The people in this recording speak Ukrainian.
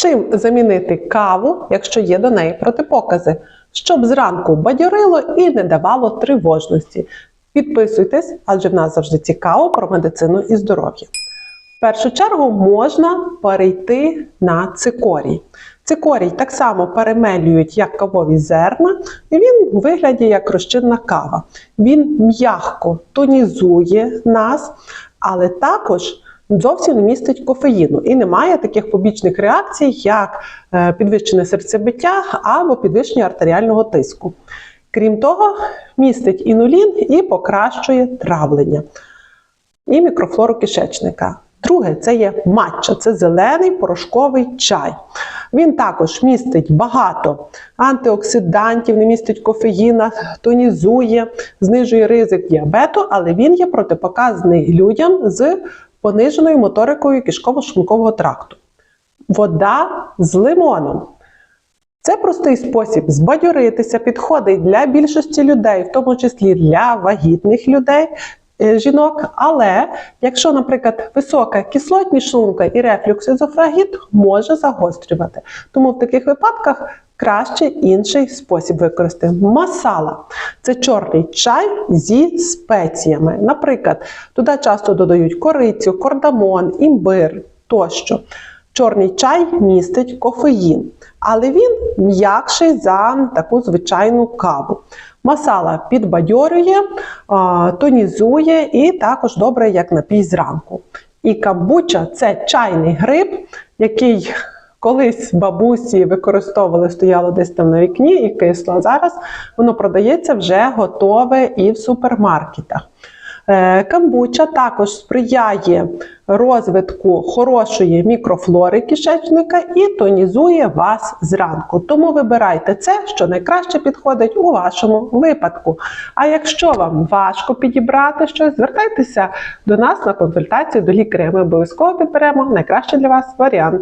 Чим замінити каву, якщо є до неї протипокази, щоб зранку бадьорило і не давало тривожності. Підписуйтесь, адже в нас завжди цікаво про медицину і здоров'я. В першу чергу можна перейти на цикорій. Цикорій так само перемелюють як кавові зерна, і він у вигляді як розчинна кава. Він м'яко тонізує нас, але також зовсім не містить кофеїну і не має таких побічних реакцій, як е, підвищене серцебиття або підвищення артеріального тиску. Крім того, містить інулін і покращує травлення і мікрофлору кишечника. Друге, це є матча, це зелений порошковий чай. Він також містить багато антиоксидантів, не містить кофеїна, тонізує, знижує ризик діабету, але він є протипоказаний людям з пониженою моторикою кишково-шлункового тракту. Вода з лимоном. Це простий спосіб збадьоритися, підходить для більшості людей, в тому числі для вагітних людей, жінок. Але якщо, наприклад, висока кислотність шлунка і рефлюкс езофагіт може загострювати. Тому в таких випадках краще інший спосіб використати. Масала це чорний чай зі спеціями. Наприклад, туди часто додають корицю, кордамон, імбир тощо. Чорний чай містить кофеїн, але він м'якший за таку звичайну каву. Масала підбадьорює, тонізує і також добре як напій зранку. І камбуча це чайний гриб, який колись бабусі використовували, стояло десь там на вікні і кисло. Зараз воно продається вже готове і в супермаркетах. Е, Камбуча також сприяє розвитку хорошої мікрофлори кишечника і тонізує вас зранку. Тому вибирайте це, що найкраще підходить у вашому випадку. А якщо вам важко підібрати щось, звертайтеся до нас на консультацію до лікаря. Ми обов'язково підберемо найкращий для вас варіант.